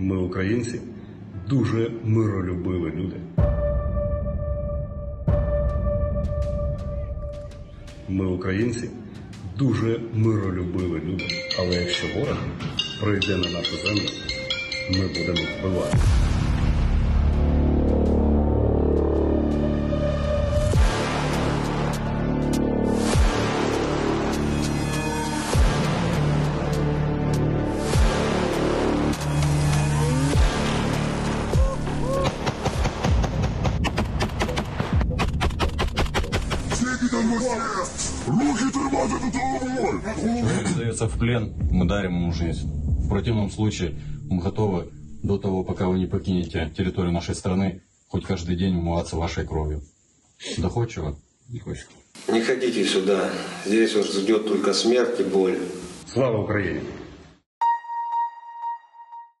Ми, українці, дуже миролюбиві люди. Ми, українці, дуже миролюбиві люди. Але якщо ворог прийде на нашу землю, ми будемо вбивати. Скільки там Москва? Руки тримати до головою! Человек сдается в плен, мы дарим ему жизнь. В противном случае мы готовы до того, пока вы не покинете территорию нашей страны, хоть каждый день умываться вашей кровью. Доходчиво? Не хочет. Не ходите сюда. Здесь вас ждет только смерть и боль. Слава Україні!